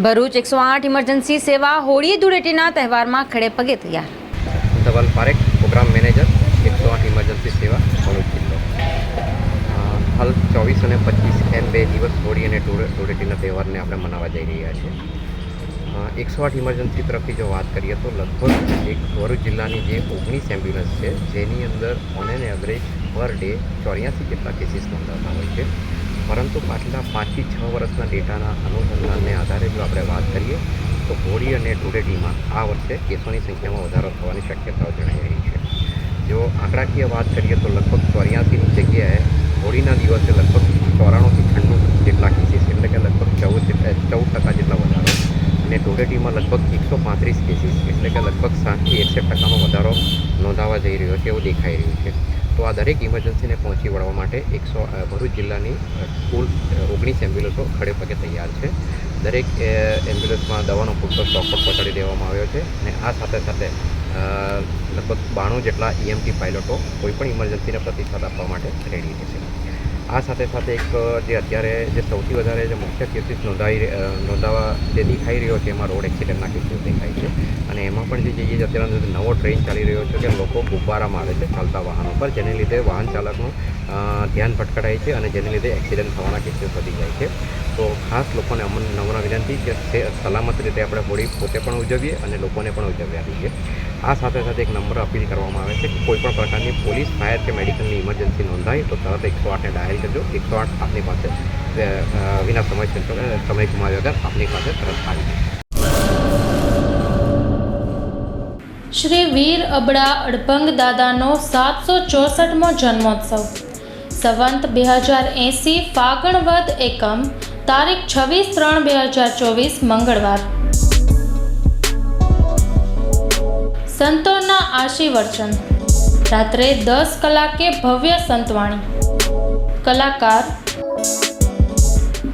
ભરૂચ એકસો આઠ ઇમરજન્સી સેવા હોળી ધૂળેટીના તહેવારમાં ખડે પગે તૈયાર. ધવલ પારેખ, પ્રોગ્રામ મેનેજર, એકસો આઠ ઇમરજન્સી સેવા, ભરૂચ જિલ્લો. હાલ ચોવીસ અને પચીસ એમ બે દિવસ હોળી અને ધૂળે- ધૂળેટીના તહેવારને આપણે મનાવવા જઈ રહ્યા છીએ. એકસો આઠ ઇમરજન્સી તરફથી જો વાત કરીએ તો લગભગ એક ભરૂચ જિલ્લાની જે ઓગણીસ એમ્બ્યુલન્સ છે, જેની અંદર on an average per day ચોર્યાસી જેટલા કેસીસ નોંધાતા હોય છે. પરંતુ પાછલા પાંચથી છ વર્ષના ડેટાના અનુસંધાનને આધારે જો આપણે વાત કરીએ, તો હોળી અને ધૂળેટીમાં આ વર્ષે કેસોની સંખ્યામાં વધારો થવાની શક્યતાઓ જણાઈ રહી છે. જો આંકડાકીય વાત કરીએ, તો લગભગ ચોર્યાસીની જગ્યાએ હોળીના દિવસે લગભગ ચોરાણુંથી છન્નું જેટલા કેસીસ એટલે કે લગભગ ચૌદ ચૌદ ટકા જેટલા વધારો. અને ધૂળેટીમાં લગભગ એકસો પાંત્રીસ કેસીસ એટલે કે લગભગ સાતથી એકસઠ ટકાનો વધારો નોંધાવા જઈ રહ્યો છે એવું દેખાઈ રહ્યું છે. તો આ દરેક ઇમરજન્સીને પહોંચી વળવા માટે એકસો ભરૂચ જિલ્લાની કુલ ઓગણીસ એમ્બ્યુલન્સો ખડે પગે તૈયાર છે. દરેક એમ્બ્યુલન્સમાં દવાનો પૂરતો સ્ટોક પણ પહોંચાડી દેવામાં આવ્યો છે અને આ સાથે સાથે લગભગ બાણું જેટલા ઈએમટી પાયલોટો કોઈપણ ઇમરજન્સીને પ્રતિસાદ આપવા માટે રેડી રહેશે આ સાથે સાથે એક જે અત્યારે જે સૌથી વધારે જે મુખ્ય કેસીસ નોંધાઈ નોંધાવા જે દેખાઈ રહ્યો છે, એમાં રોડ એક્સિડન્ટના કેસીસ દેખાય છે. અને એમાં પણ જે જઈએ અત્યારે નવો ટ્રેન ચાલી રહ્યો છે કે લોકો ગુબ્બારા મારે છે, ચાલતા વાહનો પર, જેને લીધે વાહન ચાલકનું ધ્યાન ભટકટાય છે અને જેને લીધે એક્સિડન્ટ થવાના કેસીસ વધી જાય છે. તો ખાસ લોકોને અમને નમ્ર વિનંતી કે સલામત રીતે આપણે હોળી પોતે પણ ઉજવીએ અને લોકોને પણ ઉજવ્યા દઈએ આ સાથે સાથે એક નંબર અપીલ કરવામાં આવે છે કે કોઈપણ પ્રકારની પોલીસ, ફાયર કે મેડિકલની ઇમરજન્સી નોંધાય તો તરત એકસો આઠને ડાયલ કરજો. એકસો આઠ આપની પાસે વિના સમય સમય ગુમાવ્યા વગર આપની પાસે તરત આવી જશે શ્રી વીર અબડા અડભંગ દાદાનો સાતસો ચોસઠમો જન્મોત્સવ. સંવંત બે હજાર એંસી ફાગણવદ એકમ તારીખ છવ્વીસ ત્રણ બે હજાર ચોવીસ મંગળવાર. સંતોના આશીર્વચન. રાત્રે દસ કલાકે ભવ્ય સંતવાણી. કલાકાર.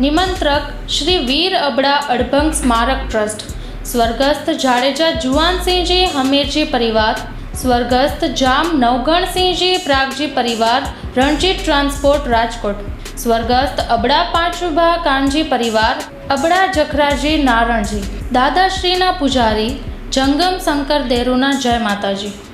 નિમંત્રક શ્રી વીર અબડા અડભંગ સ્મારક ટ્રસ્ટ. સ્વર્ગસ્થ જાડેજા જુવાનસિંહજી હમીરજી પરિવાર. સ્વર્ગસ્થ જામ નવગણસિંહજી પ્રાગજી પરિવાર. રણજીત ટ્રાન્સપોર્ટ રાજકોટ. સ્વર્ગસ્થ અબડા પાંચુભા કાનજી પરિવાર, અબડા જખરાજી નારણજી, દાદાશ્રીના પૂજારી, જંગમ શંકર દેરુના જય માતાજી.